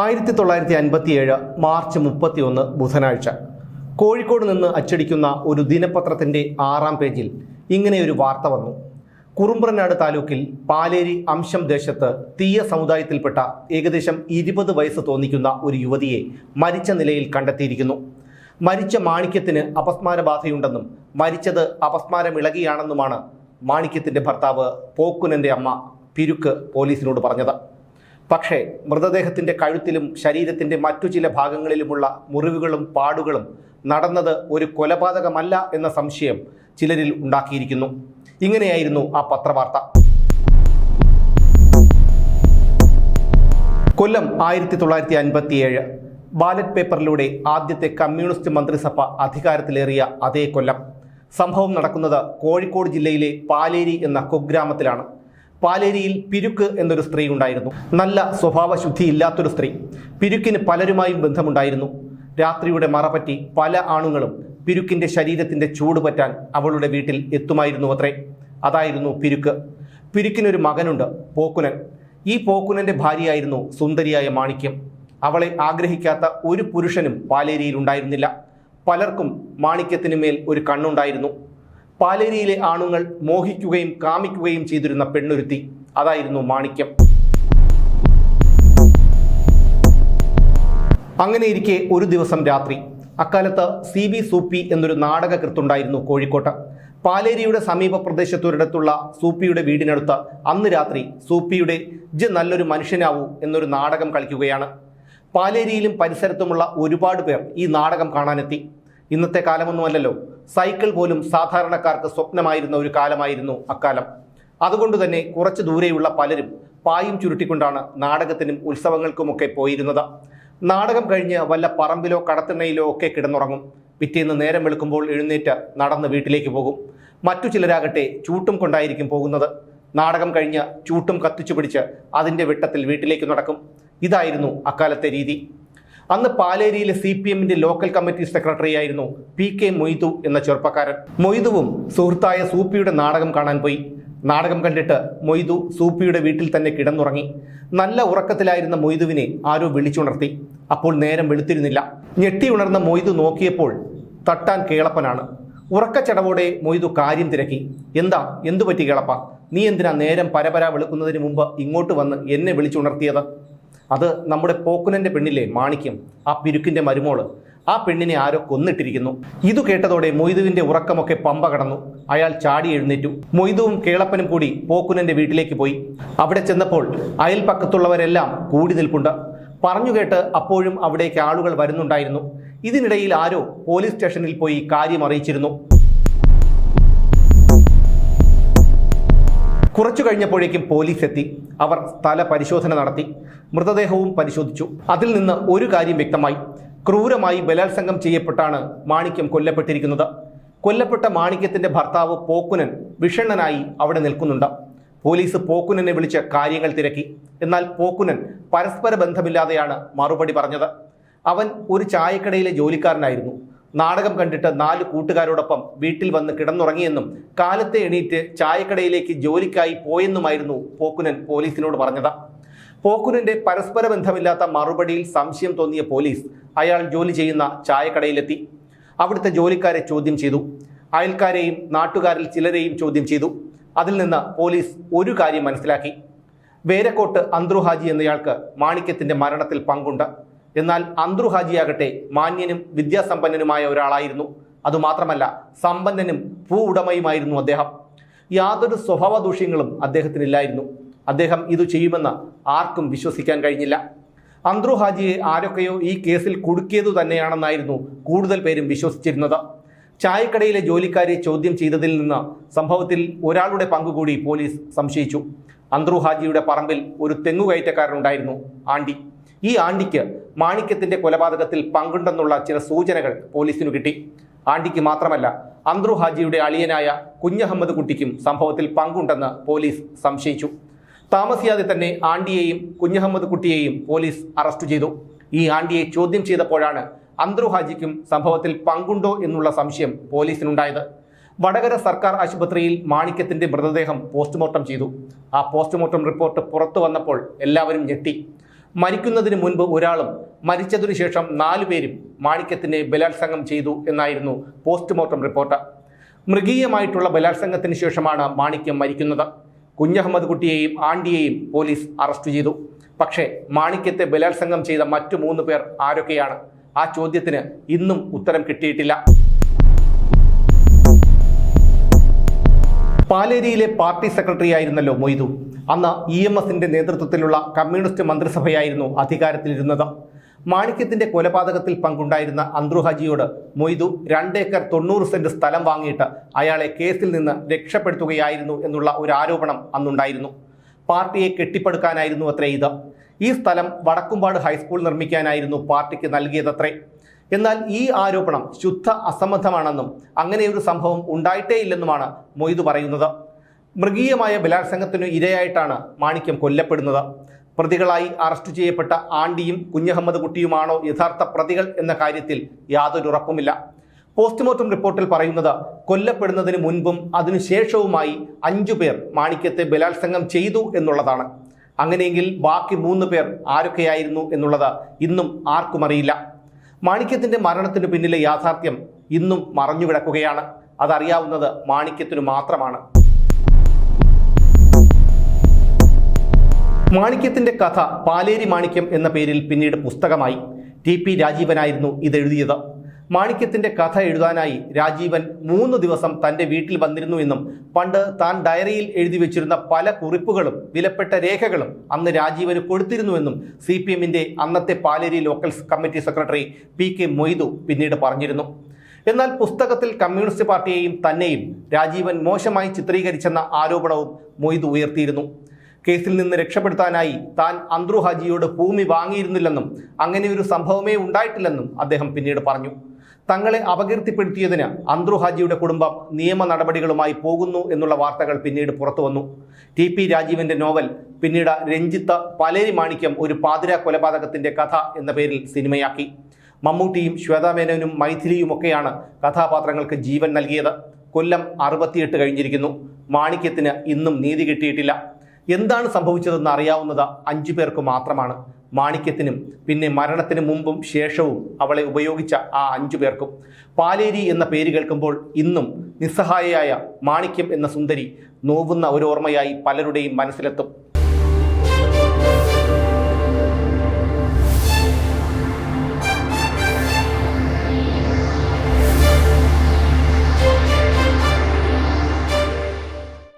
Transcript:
ആയിരത്തി തൊള്ളായിരത്തി അൻപത്തിയേഴ് മാർച്ച് മുപ്പത്തിയൊന്ന് ബുധനാഴ്ച. കോഴിക്കോട് നിന്ന് അച്ചടിക്കുന്ന ഒരു ദിനപത്രത്തിന്റെ ആറാം പേജിൽ ഇങ്ങനെ ഒരു വാർത്ത വന്നു. കുറുമ്പ്രനാട് താലൂക്കിൽ പാലേരി അംശം ദേശത്ത് തീയ സമുദായത്തിൽപ്പെട്ട ഏകദേശം ഇരുപത് വയസ്സ് തോന്നിക്കുന്ന ഒരു യുവതിയെ മരിച്ച നിലയിൽ കണ്ടെത്തിയിരിക്കുന്നു. മരിച്ച മാണിക്യത്തിന് അപസ്മാരബാധയുണ്ടെന്നും മരിച്ചത് അപസ്മാരമിളകിയാണെന്നുമാണ് മാണിക്യത്തിന്റെ ഭർത്താവ് പോക്കുനന്റെ അമ്മ പിരുക്ക് പോലീസിനോട് പറഞ്ഞത്. പക്ഷേ മൃതദേഹത്തിന്റെ കഴുത്തിലും ശരീരത്തിന്റെ മറ്റു ചില ഭാഗങ്ങളിലുമുള്ള മുറിവുകളും പാടുകളും നടന്നത് ഒരു കൊലപാതകമല്ല എന്ന സംശയം ചിലരിൽ ഉണ്ടാക്കിയിരിക്കുന്നു. ഇങ്ങനെയായിരുന്നു ആ പത്രവാർത്ത. കൊല്ലം ആയിരത്തി തൊള്ളായിരത്തി അൻപത്തിയേഴ് ബാലറ്റ് പേപ്പറിലൂടെ ആദ്യത്തെ കമ്മ്യൂണിസ്റ്റ് മന്ത്രിസഭ അധികാരത്തിലേറിയ അതേ കൊല്ലം. സംഭവം നടക്കുന്നത് കോഴിക്കോട് ജില്ലയിലെ പാലേരി എന്ന കുഗ്രാമത്തിലാണ്. പാലേരിയിൽ പിരുക്ക് എന്നൊരു സ്ത്രീ ഉണ്ടായിരുന്നു. നല്ല സ്വഭാവശുദ്ധി ഇല്ലാത്തൊരു സ്ത്രീ. പിരുക്കിന് പലരുമായും ബന്ധമുണ്ടായിരുന്നു. രാത്രിയുടെ മറപറ്റി പല ആണുങ്ങളും പിരുക്കിന്റെ ശരീരത്തിന്റെ ചൂട് പറ്റാൻ അവളുടെ വീട്ടിൽ എത്തുമായിരുന്നു അത്രേ. അതായിരുന്നു പിരുക്ക്. പിരുക്കിനൊരു മകനുണ്ട് പോക്കുനൻ. ഈ പോക്കുനന്റെ ഭാര്യയായിരുന്നു സുന്ദരിയായ മാണിക്യം. അവളെ ആഗ്രഹിക്കാത്ത ഒരു പുരുഷനും പാലേരിയിൽ ഉണ്ടായിരുന്നില്ല. പലർക്കും മാണിക്യത്തിന് മേൽ ഒരു കണ്ണുണ്ടായിരുന്നു. പാലേരിയിലെ ആണുങ്ങൾ മോഹിക്കുകയും കാമിക്കുകയും ചെയ്തിരുന്ന പെണ്ണൊരുത്തി. അതായിരുന്നു മാണിക്യം. അങ്ങനെയിരിക്കെ ഒരു ദിവസം രാത്രി. അക്കാലത്ത് സി ബി സൂപ്പി എന്നൊരു നാടകകൃത്തുണ്ടായിരുന്നു കോഴിക്കോട്ട്. പാലേരിയുടെ സമീപ പ്രദേശത്തൊരിടത്തുള്ള സൂപ്പിയുടെ വീടിനടുത്ത് അന്ന് രാത്രി സൂപ്പിയുടെ ജ നല്ലൊരു മനുഷ്യനാവൂ എന്നൊരു നാടകം കളിക്കുകയാണ്. പാലേരിയിലും പരിസരത്തുമുള്ള ഒരുപാട് പേർ ഈ നാടകം കാണാനെത്തി. ഇന്നത്തെ കാലമൊന്നുമല്ലല്ലോ. സൈക്കിൾ പോലും സാധാരണക്കാർക്ക് സ്വപ്നമായിരുന്ന ഒരു കാലമായിരുന്നു അക്കാലം. അതുകൊണ്ട് തന്നെ കുറച്ച് ദൂരെയുള്ള പലരും പായും ചുരുട്ടിക്കൊണ്ടാണ് നാടകത്തിനും ഉത്സവങ്ങൾക്കുമൊക്കെ പോയിരുന്നത്. നാടകം കഴിഞ്ഞ് വല്ല പറമ്പിലോ കടത്തിണ്ണയിലോ ഒക്കെ കിടന്നുറങ്ങും. പിറ്റേന്ന് നേരം വെളുക്കുമ്പോൾ എഴുന്നേറ്റ് നടന്ന് വീട്ടിലേക്ക് പോകും. മറ്റു ചിലരാകട്ടെ ചൂട്ടും കൊണ്ടായിരിക്കും പോകുന്നത്. നാടകം കഴിഞ്ഞ് ചൂട്ടും കത്തിച്ചു പിടിച്ച് അതിന്റെ വെട്ടത്തിൽ വീട്ടിലേക്ക് നടക്കും. ഇതായിരുന്നു അക്കാലത്തെ രീതി. അന്ന് പാലേരിയിലെ സി പി എമ്മിന്റെ ലോക്കൽ കമ്മിറ്റി സെക്രട്ടറി ആയിരുന്നു പി കെ മൊയ്തു എന്ന ചെറുപ്പക്കാരൻ. മൊയ്തുവും സുഹൃത്തായ സൂപ്പിയുടെ നാടകം കാണാൻ പോയി. നാടകം കണ്ടിട്ട് മൊയ്തു സൂപ്പിയുടെ വീട്ടിൽ തന്നെ കിടന്നുറങ്ങി. നല്ല ഉറക്കത്തിലായിരുന്ന മൊയ്തുവിനെ ആരോ വിളിച്ചുണർത്തി. അപ്പോൾ നേരം വെളുത്തിരുന്നില്ല. ഞെട്ടി ഉണർന്ന മൊയ്തു നോക്കിയപ്പോൾ തട്ടാൻ കേളപ്പനാണ്. ഉറക്കച്ചടവോടെ മൊയ്തു കാര്യം തിരക്കി. എന്താ? എന്തു പറ്റി കേളപ്പ? നീ എന്തിനാ നേരം പരപര വെളുക്കുന്നതിന് മുമ്പ് ഇങ്ങോട്ട് വന്ന് എന്നെ വിളിച്ചുണർത്തിയത്? അത് നമ്മുടെ പോക്കുനന്റെ പെണ്ണിലെ മാണിക്യം ആ പിരുക്കിന്റെ മരുമോൾ. ആ പെണ്ണിനെ ആരോ കൊന്നിട്ടിരിക്കുന്നു. ഇത് കേട്ടതോടെ മൊയ്തുവിന്റെ ഉറക്കമൊക്കെ പമ്പ കടന്നു. അയാൾ ചാടി എഴുന്നേറ്റു. മൊയ്തുവും കേളപ്പനും കൂടി പോക്കുനന്റെ വീട്ടിലേക്ക് പോയി. അവിടെ ചെന്നപ്പോൾ അയൽപ്പക്കത്തുള്ളവരെല്ലാം കൂടി നിൽപ്പുണ്ട്. പറഞ്ഞു കേട്ട് അപ്പോഴും അവിടേക്ക് ആളുകൾ വരുന്നുണ്ടായിരുന്നു. ഇതിനിടയിൽ ആരോ പോലീസ് സ്റ്റേഷനിൽ പോയി കാര്യം അറിയിച്ചിരുന്നു. കുറച്ചു കഴിഞ്ഞപ്പോഴേക്കും പോലീസ് എത്തി. അവർ സ്ഥല പരിശോധന നടത്തി. മൃതദേഹവും പരിശോധിച്ചു. അതിൽ നിന്ന് ഒരു കാര്യം വ്യക്തമായി. ക്രൂരമായി ബലാത്സംഗം ചെയ്യപ്പെട്ടാണ് മാണിക്യം കൊല്ലപ്പെട്ടിരിക്കുന്നത്. കൊല്ലപ്പെട്ട മാണിക്യത്തിന്റെ ഭർത്താവ് പോക്കുനൻ വിഷണ്ണനായി അവിടെ നിൽക്കുന്നുണ്ട്. പോലീസ് പോക്കുനനെ വിളിച്ച് കാര്യങ്ങൾ തിരക്കി. എന്നാൽ പോക്കുനൻ പരസ്പര ബന്ധമില്ലാതെയാണ് മറുപടി പറഞ്ഞത്. അവൻ ഒരു ചായക്കടയിലെ ജോലിക്കാരനായിരുന്നു. നാടകം കണ്ടിട്ട് നാല് കൂട്ടുകാരോടൊപ്പം വീട്ടിൽ വന്ന് കിടന്നുറങ്ങിയെന്നും കാലത്തെ എണീറ്റ് ചായക്കടയിലേക്ക് ജോലിക്കായി പോയെന്നുമായിരുന്നു പോക്കുനൻ പോലീസിനോട് പറഞ്ഞത്. പോക്കുനന്റെ പരസ്പര ബന്ധമില്ലാത്ത മറുപടിയിൽ സംശയം തോന്നിയ പോലീസ് അയാൾ ജോലി ചെയ്യുന്ന ചായക്കടയിലെത്തി. അവിടുത്തെ ജോലിക്കാരെ ചോദ്യം ചെയ്തു. അയൽക്കാരെയും നാട്ടുകാരിൽ ചിലരെയും ചോദ്യം ചെയ്തു. അതിൽ നിന്ന് പോലീസ് ഒരു കാര്യം മനസ്സിലാക്കി. വേരക്കോട്ട് അന്ത്രുഹാജി എന്നയാൾക്ക് മാണിക്യത്തിന്റെ മരണത്തിൽ പങ്കുണ്ട്. എന്നാൽ അന്ത്രുഹാജിയാകട്ടെ മാന്യനും വിദ്യാസമ്പന്നനുമായ ഒരാളായിരുന്നു. അതുമാത്രമല്ല സമ്പന്നനും ഭൂ ഉടമയുമായിരുന്നു അദ്ദേഹം. യാതൊരു സ്വഭാവ ദൂഷ്യങ്ങളും അദ്ദേഹത്തിനില്ലായിരുന്നു. അദ്ദേഹം ഇത് ചെയ്യുമെന്ന് ആർക്കും വിശ്വസിക്കാൻ കഴിഞ്ഞില്ല. അന്ത്രു ഹാജിയെ ആരൊക്കെയോ ഈ കേസിൽ കുടുക്കിയതു തന്നെയാണെന്നായിരുന്നു കൂടുതൽ പേരും വിശ്വസിച്ചിരുന്നത്. ചായക്കടയിലെ ജോലിക്കാരെ ചോദ്യം ചെയ്തതിൽ നിന്ന് സംഭവത്തിൽ ഒരാളുടെ പങ്കുകൂടി പോലീസ് സംശയിച്ചു. അന്ത്രു ഹാജിയുടെ പറമ്പിൽ ഒരു തെങ്ങുകയറ്റക്കാരനുണ്ടായിരുന്നു ആണ്ടി. ഈ ആണ്ടിക്ക് മാണിക്യത്തിന്റെ കൊലപാതകത്തിൽ പങ്കുണ്ടെന്നുള്ള ചില സൂചനകൾ പോലീസിനു കിട്ടി. ആണ്ടിക്ക് മാത്രമല്ല അന്ത്രു ഹാജിയുടെ അളിയനായ കുഞ്ഞഹമ്മദ് കുട്ടിക്കും സംഭവത്തിൽ പങ്കുണ്ടെന്ന് പോലീസ് സംശയിച്ചു. താമസിയാതെ തന്നെ ആണ്ടിയെയും കുഞ്ഞഹമ്മദ് കുട്ടിയെയും പോലീസ് അറസ്റ്റ് ചെയ്തു. ഈ ആണ്ടിയെ ചോദ്യം ചെയ്തപ്പോഴാണ് അന്ത്രു ഹാജിക്കും സംഭവത്തിൽ പങ്കുണ്ടോ എന്നുള്ള സംശയം പോലീസിനുണ്ടായത്. വടകര സർക്കാർ ആശുപത്രിയിൽ മാണിക്യത്തിന്റെ മൃതദേഹം പോസ്റ്റ്മോർട്ടം ചെയ്തു. ആ പോസ്റ്റ്മോർട്ടം റിപ്പോർട്ട് പുറത്തു വന്നപ്പോൾ എല്ലാവരും ഞെട്ടി. മരിക്കുന്നതിന് മുൻപ് ഒരാളും മരിച്ചതിനു ശേഷം നാലു പേരും മാണിക്യത്തിനെ ബലാത്സംഗം ചെയ്തു എന്നായിരുന്നു പോസ്റ്റ്മോർട്ടം റിപ്പോർട്ട്. മൃഗീയമായിട്ടുള്ള ബലാത്സംഗത്തിന് ശേഷമാണ് മാണിക്യം മരിക്കുന്നത്. കുഞ്ഞഹമ്മദ് കുട്ടിയെയും ആണ്ടിയെയും പോലീസ് അറസ്റ്റ് ചെയ്തു. പക്ഷേ മാണിക്യത്തെ ബലാത്സംഗം ചെയ്ത മറ്റു മൂന്ന് പേർ ആരൊക്കെയാണ്? ആ ചോദ്യത്തിന് ഇന്നും ഉത്തരം കിട്ടിയിട്ടില്ല. പാലേരിയിലെ പാർട്ടി സെക്രട്ടറി ആയിരുന്നല്ലോ മൊയ്തു. അന്ന് ഇ എം എസിന്റെ നേതൃത്വത്തിലുള്ള കമ്മ്യൂണിസ്റ്റ് മന്ത്രിസഭയായിരുന്നു അധികാരത്തിലിരുന്നത്. മാണിക്യത്തിന്റെ കൊലപാതകത്തിൽ പങ്കുണ്ടായിരുന്ന അന്ത്രു ഹാജിയോട് മൊയ്തു രണ്ടേക്കർ തൊണ്ണൂറ് സെന്റ് സ്ഥലം വാങ്ങിയിട്ട് അയാളെ കേസിൽ നിന്ന് രക്ഷപ്പെടുത്തുകയായിരുന്നു എന്നുള്ള ഒരു ആരോപണം അന്നുണ്ടായിരുന്നു. പാർട്ടിയെ കെട്ടിപ്പടുക്കാനായിരുന്നു അത്രേ ഇത്. ഈ സ്ഥലം വടക്കുംപാട് ഹൈസ്കൂൾ നിർമ്മിക്കാനായിരുന്നു പാർട്ടിക്ക് നൽകിയതത്രേ. എന്നാൽ ഈ ആരോപണം ശുദ്ധ അസംബന്ധമാണെന്നും അങ്ങനെയൊരു സംഭവം ഉണ്ടായിട്ടേ ഇല്ലെന്നുമാണ് മൊയ്തു പറയുന്നത്. മൃഗീയമായ ബലാത്സംഗത്തിനു ഇരയായിട്ടാണ് മാണിക്യം കൊല്ലപ്പെടുന്നത്. പ്രതികളായി അറസ്റ്റ് ചെയ്യപ്പെട്ട ആണ്ടിയും കുഞ്ഞഹമ്മദ് കുട്ടിയുമാണോ യഥാർത്ഥ പ്രതികൾ എന്ന കാര്യത്തിൽ യാതൊരു ഉറപ്പുമില്ല പോസ്റ്റ്മോർട്ടം റിപ്പോർട്ടിൽ പറയുന്നത് കൊല്ലപ്പെടുന്നതിന് മുൻപും അതിനുശേഷവുമായി അഞ്ചു പേർ മാണിക്യത്തെ ബലാത്സംഗം ചെയ്തു എന്നുള്ളതാണ്. അങ്ങനെയെങ്കിൽ ബാക്കി മൂന്ന് പേർ ആരൊക്കെയായിരുന്നു എന്നുള്ളത് ഇന്നും ആർക്കും അറിയില്ല മാണിക്യത്തിന്റെ മരണത്തിന് പിന്നിലെ യാഥാർത്ഥ്യം ഇന്നും മറഞ്ഞുകിടക്കുകയാണ്. അതറിയാവുന്നത് മാണിക്യത്തിനു മാത്രമാണ്. മാണിക്യത്തിന്റെ കഥ പാലേരി മാണിക്യം എന്ന പേരിൽ പിന്നീട് പുസ്തകമായി. T P രാജീവനായിരുന്നു ഇതെഴുതിയത്. മാണിക്യത്തിന്റെ കഥ എഴുതാനായി രാജീവൻ മൂന്ന് ദിവസം തന്റെ വീട്ടിൽ വന്നിരുന്നു എന്നും പണ്ട് താൻ ഡയറിയിൽ എഴുതി വെച്ചിരുന്ന പല കുറിപ്പുകളും വിലപ്പെട്ട രേഖകളും അന്ന് രാജീവന് കൊടുത്തിരുന്നുവെന്നും സി പി എമ്മിന്റെ അന്നത്തെ Paleri local committee secretary P K Moidu പിന്നീട് പറഞ്ഞിരുന്നു. എന്നാൽ പുസ്തകത്തിൽ കമ്മ്യൂണിസ്റ്റ് പാർട്ടിയെയും തന്നെയും രാജീവൻ മോശമായി ചിത്രീകരിച്ചെന്ന ആരോപണവും മൊയ്തു ഉയർത്തിയിരുന്നു. കേസിൽ നിന്ന് രക്ഷപ്പെടുത്താനായി താൻ അന്ദ്രു ഹാജിയോട് ഭൂമി വാങ്ങിയിരുന്നില്ലെന്നും അങ്ങനെ ഒരു സംഭവമേ ഉണ്ടായിട്ടില്ലെന്നും അദ്ദേഹം പിന്നീട് പറഞ്ഞു. തങ്ങളെ അപകീർത്തിപ്പെടുത്തിയതിന് അന്ദ്രു ഹാജിയുടെ കുടുംബം നിയമ നടപടികളുമായി പോകുന്നു എന്നുള്ള വാർത്തകൾ പിന്നീട് പുറത്തു വന്നു. ടി പി രാജീവിന്റെ നോവൽ പിന്നീട് രഞ്ജിത്ത് പലേരി മാണിക്യം ഒരു പാതിര കൊലപാതകത്തിന്റെ കഥ എന്ന പേരിൽ സിനിമയാക്കി. മമ്മൂട്ടിയും ശ്വേതാമേനോനും മൈഥിലിയുമൊക്കെയാണ് കഥാപാത്രങ്ങൾക്ക് ജീവൻ നൽകിയത്. കൊല്ലം അറുപത്തിയെട്ട് കഴിഞ്ഞിരിക്കുന്നു. മാണിക്യത്തിന് ഇന്നും നീതി കിട്ടിയിട്ടില്ല. എന്താണ് സംഭവിച്ചതെന്ന് അറിയാവുന്നത് അഞ്ചു പേർക്ക് മാത്രമാണ്. മാണിക്യത്തിനും പിന്നെ മരണത്തിന് മുമ്പും ശേഷവും അവളെ ഉപയോഗിച്ച ആ അഞ്ചു പേർക്കും. പാലേരി എന്ന പേര് കേൾക്കുമ്പോൾ ഇന്നും നിസ്സഹായയായ മാണിക്യം എന്ന സുന്ദരി നോവുന്ന ഒരു ഓർമ്മയായി പലരുടെയും മനസ്സിലെത്തും.